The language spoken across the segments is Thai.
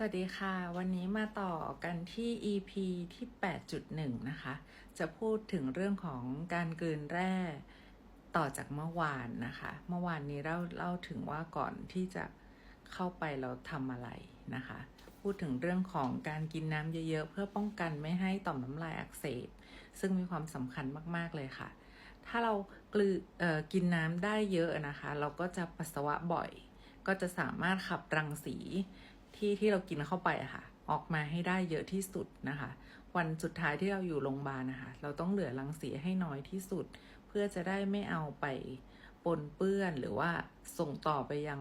สวัสดีค่ะ วันนี้มาต่อกันที่ EP ที่ 8.1 นะคะ จะพูดถึงเรื่องของการกลืนแร่ต่อจากเมื่อวานนะคะ เมื่อวานนี้เราเล่าถึงว่าก่อนที่จะเข้าไปเราทำอะไรนะคะ พูดถึงเรื่องของการกินน้ำเยอะๆ เพื่อป้องกันไม่ให้ต่อมน้ำลายอักเสบ ซึ่งมีความสำคัญมากๆเลยค่ะ ถ้าเรากลือกินน้ำได้เยอะนะคะ เราก็จะปัสสาวะบ่อย ก็จะสามารถขับรังสี ที่ที่เรากินเข้าไปอะค่ะ ออกมาให้ได้เยอะที่สุดนะคะ วันสุดท้ายที่เราอยู่โรงพยาบาลนะคะ เราต้องเหลือรังสีให้น้อยที่สุด เพื่อจะได้ไม่เอาไปปนเปื้อนหรือว่าส่งต่อไปยัง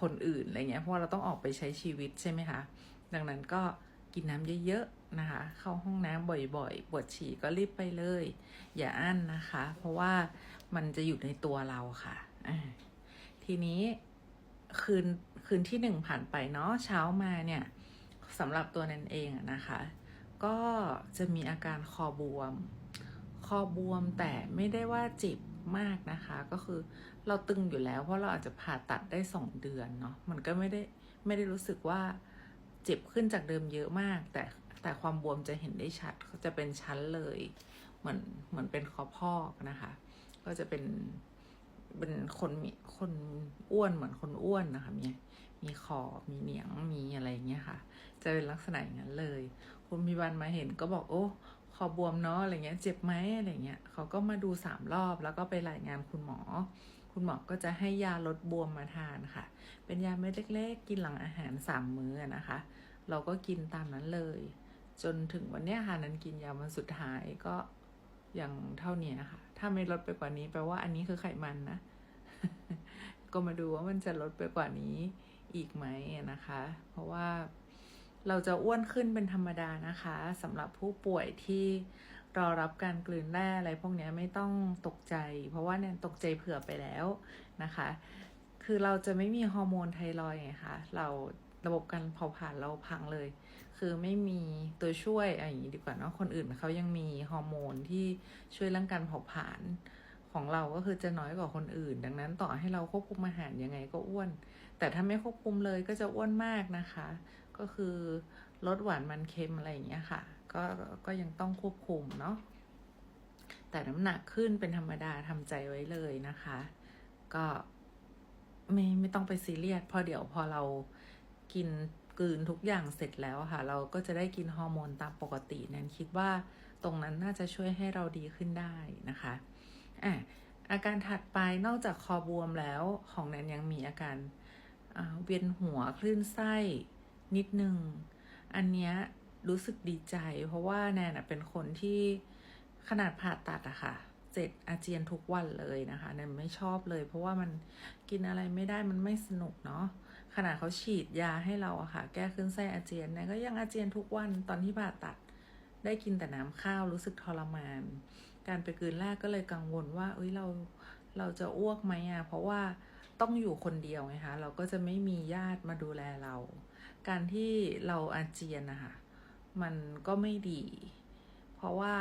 คนอื่นอะไรเงี้ยเพราะเราต้องออกไปใช้ชีวิตใช่ไหมคะ ดังนั้นก็กินน้ำเยอะๆนะคะ เข้าห้องน้ำบ่อยๆปวดฉี่ก็รีบไปเลย อย่าอั้นนะคะ เพราะว่ามันจะอยู่ในตัวเราค่ะ ทีนี้ คืนคืนที่หนึ่งผ่านไปเนาะเช้ามาเนี่ยสำหรับตัวนันเองนะคะ ก็จะมีอาการคอบวม คอบวมแต่ไม่ได้ว่าเจ็บมากนะคะ ก็คือเราตึงอยู่แล้วเพราะเราอาจจะผ่าตัดได้สองเดือนเนาะมันก็ไม่ได้ไม่ได้รู้สึกว่าเจ็บขึ้นจากเดิมเยอะมาก แต่แต่ความบวมจะเห็นได้ชัดจะเป็นชั้นเลย เหมือนเหมือนเป็นคอพอกนะคะ ก็จะเป็น เป็นคนมีคนอ้วนเหมือนคนอ้วนนะคะมีมีคอมีเหนียงมีอะไรอย่างเงี้ยค่ะ จะเป็นลักษณะอย่างนั้นเลย คุณพิบันมาเห็นก็บอกโอ้คอบวมเนาะอะไรเงี้ย เจ็บไหมอะไรเงี้ยเขาก็มาดูสามรอบแล้วก็ไปรายงานคุณหมอ คุณหมอก็จะให้ยาลดบวมมาทานค่ะ เป็นยาเม็ดเล็กๆ กินหลังอาหารสามมื้อนะคะ เราก็กินตามนั้นเลย จนถึงวันเนี้ยค่ะนั้นกินยาวันสุดท้ายก็ อย่างเท่านี้นะคะถ้าไม่ลดไปกว่านี้แปลว่าอันนี้คือไขมันนะ ก็มาดูว่ามันจะลดไปกว่านี้อีกไหมนะคะ เพราะว่าเราจะอ้วนขึ้นเป็นธรรมดานะคะสำหรับผู้ป่วยที่รอรับการกลืนแร่อะไรพวกนี้ไม่ต้องตกใจ เพราะว่าเนี่ยตกใจเผื่อไปแล้วนะคะ คือเราจะไม่มีฮอร์โมนไทรอยด์ไงคะเรา ระบบการเผาผลาญเราพังเลย คือไม่มีตัวช่วยอะไรอย่างนี้ดีกว่าเนาะคนอื่นเขายังมีฮอร์โมนที่ช่วยเรื่องการเผาผลาญของเราก็คือจะน้อยกว่าคนอื่น ดังนั้นต่อให้เราควบคุมอาหารยังไงก็อ้วน แต่ถ้าไม่ควบคุมเลยก็จะอ้วนมากนะคะ ก็คือลดหวานมันเค็มอะไรอย่างเงี้ยค่ะ ก็ก็ยังต้องควบคุมเนาะแต่น้ำหนักขึ้นเป็นธรรมดาทำใจไว้เลยนะคะ ก็ไม่ไม่ต้องไปซีเรียสพราะเดี๋ยวพอเรา กินกลืนทุกอย่างเสร็จแล้วค่ะ เราก็จะได้กินฮอร์โมนตามปกติแนนคิดว่าตรงนั้นน่าจะช่วยให้เราดีขึ้นได้นะคะอะอาการถัดไปนอกจากคอบวมแล้วของแนนยังมีอาการเวียนหัวคลื่นไส้นิดนึง อันเนี้ยรู้สึกดีใจ เพราะว่าแนนเป็นคนที่ขนาดผ่าตัดอะค่ะเจ็ดอาเจียนทุกวันเลยนะคะแนนไม่ชอบเลย เพราะว่ามันกินอะไรไม่ได้มันไม่สนุกเนาะ ขนาดเขาฉีดยาให้เราอะค่ะ แก้คลื่นไส้อาเจียนนนก็ยังอาเจียนทุกวันตอนที่ผ่าตัด ได้กินแต่น้ำข้าวรู้สึกทรมาน การไปกืนแรกก็เลยกังวลว่า เอ้ยเราเราจะอ้วกไหมอะเพราะว่าต้องอยู่คนเดียวไงคะเราก็จะไม่มีญาติมาดูแลเรา การที่เราอาเจียนนะคะมันก็ไม่ดี เพราะว่า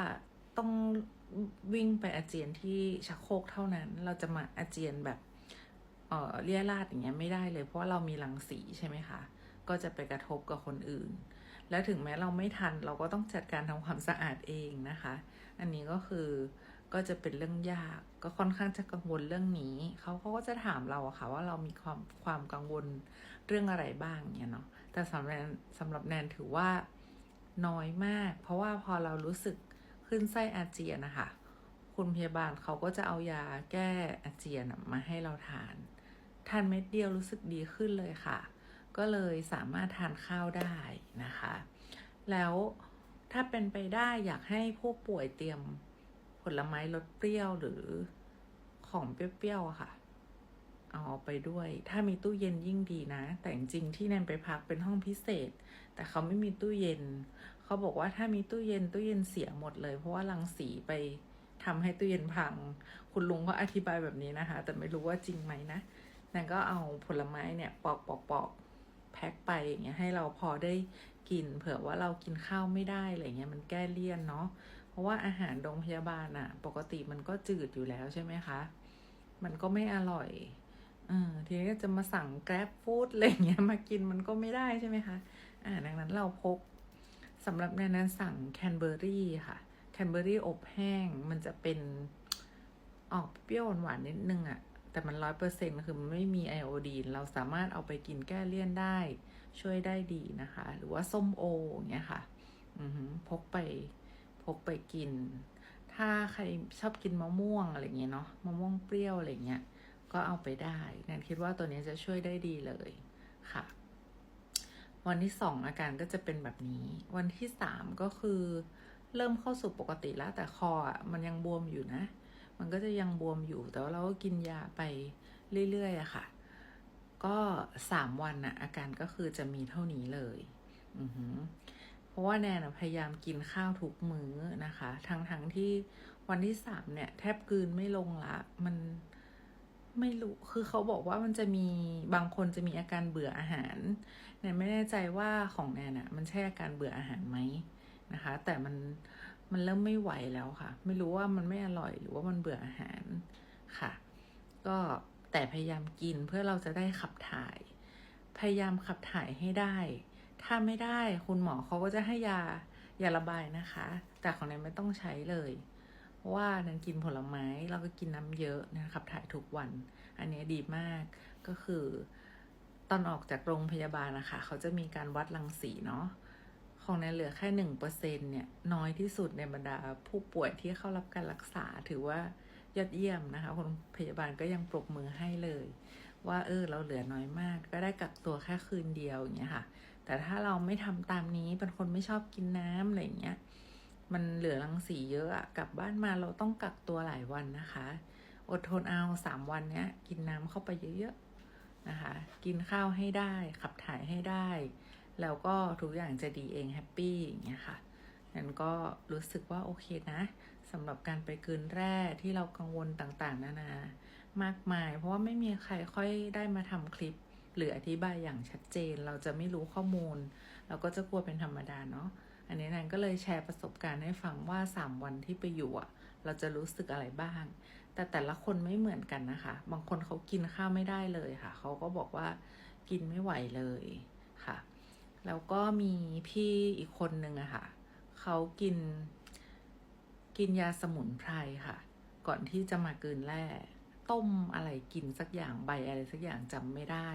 ต้องวิ่งไปอาเจียนที่ชักโครกเท่านั้น เราจะมาอาเจียนแบบ เอ่อเลี่ยราดอย่างเงี้ยไม่ได้เลย เพราะว่าเรามีรังสีใช่ไหมคะ ก็จะไปกระทบกับคนอื่น แล้วถึงแม้เราไม่ทันเราก็ต้องจัดการทำความสะอาดเองนะคะ อันนี้ก็คือก็จะเป็นเรื่องยากก็ค่อนข้างจะกังวลเรื่องนี้ เขาเขาก็จะถามเราอะค่ะ ว่าเรามีความความกังวลเรื่องอะไรบ้างเนี่ยเนาะแต่สำหรับสำหรับแนนถือว่าน้อยมาก เพราะว่าพอเรารู้สึกขึ้นไส้อาเจียนนะคะคุณพยาบาลเขาก็จะเอายาแก้อาเจียนมาให้เราทาน ทานเม็ดเดียวรู้สึกดีขึ้นเลยค่ะ ก็เลยสามารถทานข้าวได้นะคะ แล้วถ้าเป็นไปได้อยากให้ผู้ป่วยเตรียมผลไม้รสเปรี้ยวหรือของเปรี้ยวๆค่ะ เอาไปด้วย ถ้ามีตู้เย็นยิ่งดีนะ แต่จริงๆที่แนนไปพักเป็นห้องพิเศษ แต่เขาไม่มีตู้เย็น เขาบอกว่าถ้ามีตู้เย็นตู้เย็นเสียหมดเลย เพราะว่ารังสีไปทำให้ตู้เย็นพัง คุณลุงก็อธิบายแบบนี้นะคะ แต่ไม่รู้ว่าจริงไหมนะ แนนก็เอาผลไม้เนี่ยปอกปอกปอกแพ็คไปอย่างเงี้ยให้เราพอได้กิน เผื่อว่าเรากินข้าวไม่ได้อะไรเงี้ยมันแก้เลี่ยนเนาะเพราะว่าอาหารโรงพยาบาลอะปกติมันก็จืดอยู่แล้วใช่ไหมคะ มันก็ไม่อร่อยเออทีนี้จะมาสั่งแกร็บฟู้ดอะไรเงี้ยมากินมันก็ไม่ได้ใช่ไหมคะอ่าดังนั้นเราพกสำหรับในนั้นสั่งแคนเบอร์รี่ค่ะแคนเบอร์รี่อบแห้งมันจะเป็นออกเปรี้ยวหวานนิดนึงอะ่ะ แต่มันร้อยเปอร์เซ็นต์คือมันไม่มีไอโอดีน เราสามารถเอาไปกินแก้เลี่ยนได้ ช่วยได้ดีนะคะ หรือว่าส้มโออย่างเงี้ยค่ะอืพกไปพกไปกิน ถ้าใครชอบกินมะม่วงอะไรเงี้ยเนาะมะม่วงเปรี้ยวอะไรเงี้ยก็เอาไปได้แนนคิดว่าตัวนี้จะช่วยได้ดีเลยค่ะ วันที่สองอาการก็จะเป็นแบบนี้ วันที่สามก็คือ เริ่มเข้าสู่ปกติแล้วแต่คออะมันยังบวมอยู่นะ มันก็จะยังบวมอยู่ แต่ว่าเราก็กินยาไปเรื่อยๆอะค่ะ ก็สามวันน่ะอาการก็คือจะมีเท่านี้เลย อือหือเพราะว่าแนนะพยายามกินข้าวทุกมื้อนะคะ ทั้งทั้งๆที่วันที่สามเนี่ยแทบกืนไม่ลงละ มันไม่รู้ คือเขาบอกว่ามันจะมีบางคนจะมีอาการเบื่ออาหารแนนไม่แน่ใจว่าของแนนอะมันใช่อาการเบื่ออาหารไหมนะคะ แต่มัน มันเริ่มไม่ไหวแล้วค่ะ ไม่รู้ว่ามันไม่อร่อยหรือว่ามันเบื่ออาหารค่ะ ก็แต่พยายามกินเพื่อเราจะได้ขับถ่าย พยายามขับถ่ายให้ได้ ถ้าไม่ได้คุณหมอเขาก็จะให้ยายาระบายนะคะ แต่ของแนนไม่ต้องใช้เลยเพราะว่านันกินผลไม้เราก็กินน้ำเยอะนะขับถ่ายทุกวัน อันนี้ดีมากก็คือตอนออกจากโรงพยาบาลนะคะ เขาจะมีการวัดรังสีเนาะ ของแนนเหลือแค่หนึ่งเปอร์เซ็นเนี่ยน้อยที่สุดในบรรดาผู้ป่วยที่เข้ารับการรักษาถือว่ายอดเยี่ยมนะคะคนพยาบาลก็ยังปรบมือให้เลย ว่าเออเราเหลือน้อยมาก ก็ได้กักตัวแค่คืนเดียวอย่างเงี้ยค่ะ แต่ถ้าเราไม่ทำตามนี้เป็นคนไม่ชอบกินน้ำอะไรอย่างเงี้ยมันเหลือรังสีเยอะอะกลับบ้านมาเราต้องกักตัวหลายวันนะคะ อดทนเอาสามวันเนี้ย กินน้ำเข้าไปเยอะๆนะคะ กินข้าวให้ได้ ขับถ่ายให้ได้ แล้วก็ทุกอย่างจะดีเองแฮปปี้อย่างเงี้ยค่ะนั้นก็รู้สึกว่าโอเคนะสำหรับการไปกลืนแร่ที่เรากังวลต่างๆ นานามากมาย เพราะว่าไม่มีใครค่อยได้มาทำคลิป หรืออธิบายอย่างชัดเจน เราจะไม่รู้ข้อมูล เราก็จะกลัวเป็นธรรมดาเนาะอันนี้นันก็เลยแชร์ประสบการณ์ให้ฟังว่า 3 วันที่ไปอยู่อะเราจะรู้สึกอะไรบ้าง แต่แต่ละคนไม่เหมือนกันนะคะ บางคนเขากินข้าวไม่ได้เลยค่ะ เขาก็บอกว่ากินไม่ไหวเลยค่ะ แล้วก็มีพี่อีกคนนึงอะค่ะ เขากิน กินยาสมุนไพรค่ะ ก่อนที่จะมากลืนแร่ต้มอะไรกินสักอย่างใบอะไรสักอย่างจำไม่ได้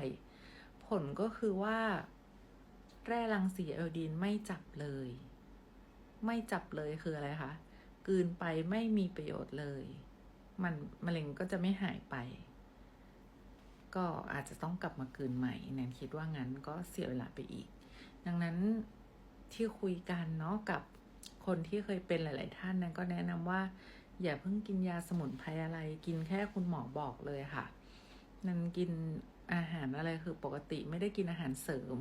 ผลก็คือว่า แร่รังสีไอโอดีนไม่จับเลย ไม่จับเลยคืออะไรคะกลืนไปไม่มีประโยชน์เลย มันมะเร็งก็จะไม่หายไป ก็อาจจะต้องกลับมากลืนใหม่แนนคิดว่างั้นก็เสียเวลาไปอีก ดังนั้นที่คุยกันเนาะกับคนที่เคยเป็นหลาย ๆ ท่านนั้นก็แนะนำว่า อย่าเพิ่งกินยาสมุนไพรอะไร กินแค่คุณหมอบอกเลยค่ะ นันกินอาหารอะไรคือปกติไม่ได้กินอาหารเสริม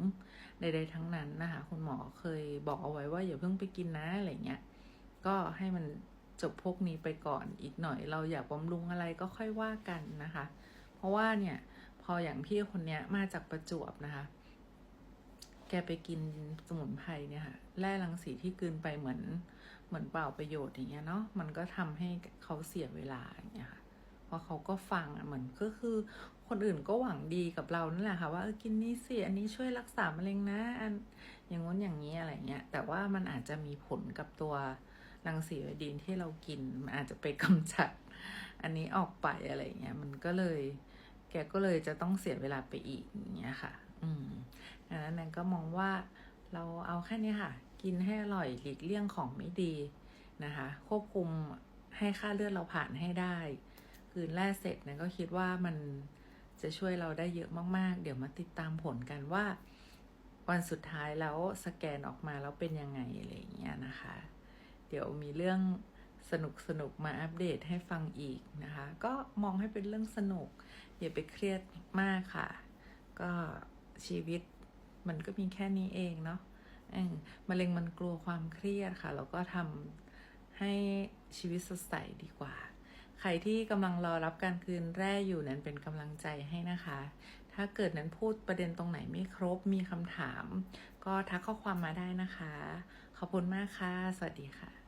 ใดๆทั้งนั้นนะคะ คุณหมอเคยบอกเอาไว้ว่าอย่าเพิ่งไปกินนะอะไรเงี้ยก็ให้มันจบพวกนี้ไปก่อนอีกหน่อย เราอยากบำรุงอะไรก็ค่อยว่ากันนะคะ เพราะว่าเนี่ยพออย่างพี่คนเนี้ยมาจากประจวบนะคะ แกไปกินสมุนไพรเนี่ยค่ะแร่รังสีที่กลืนไปเหมือนเหมือนเปล่าประโยชน์อย่างเงี้ยเนาะมันก็ทำให้เขาเสียเวลาอย่างเงี้ยค่ะเพราะเขาก็ฟังอะเหมือนก็คือ คนอื่นก็หวังดีกับเรานั่นแหละค่ะ ว่าเออกินนี่สิอันนี้ช่วยรักษามะเร็งนะอันอย่างง้นอย่างนี้อะไรเงี้ยแต่ว่ามันอาจจะมีผลกับตัวรังสีไอดีนที่เรากินมันอาจจะไปกำจัด อันนี้ออกไปอะไรเงี้ยมันก็เลย แกก็เลยจะต้องเสียเวลาไปอีกอย่างเงี้ยค่ะ อืมดังนั้นนันก็มองว่าเราเอาแค่นี้ค่ะ กินให้อร่อยหลีกเลี่ยงของไม่ดีนะคะ ควบคุมให้ค่าเลือดเราผ่านให้ได้คืนแรกเสร็จนันก็คิดว่ามันจะช่วยเราได้เยอะมากๆ เดี๋ยวมาติดตามผลกันว่า วันสุดท้ายแล้วสแกนออกมาแล้วเป็นยังไงอะไรอย่างเงี้ยนะคะ เดี๋ยวมีเรื่องสนุกสนุกมาอัปเดตให้ฟังอีกนะคะ ก็มองให้เป็นเรื่องสนุกอย่าไปเครียดมากค่ะ ก็ ชีวิต มันก็มีแค่นี้เองเนาะมะเร็งมันกลัวความเครียดค่ะ แล้วก็ทำให้ชีวิตสดใสดีกว่า ใครที่กำลังรอรับการคืนแร่อยู่นั้นเป็นกำลังใจให้นะคะ ถ้าเกิดนั้นพูดประเด็นตรงไหนไม่ครบ มีคำถาม ก็ทักข้อความมาได้นะคะ ขอบคุณมากค่ะ สวัสดีค่ะ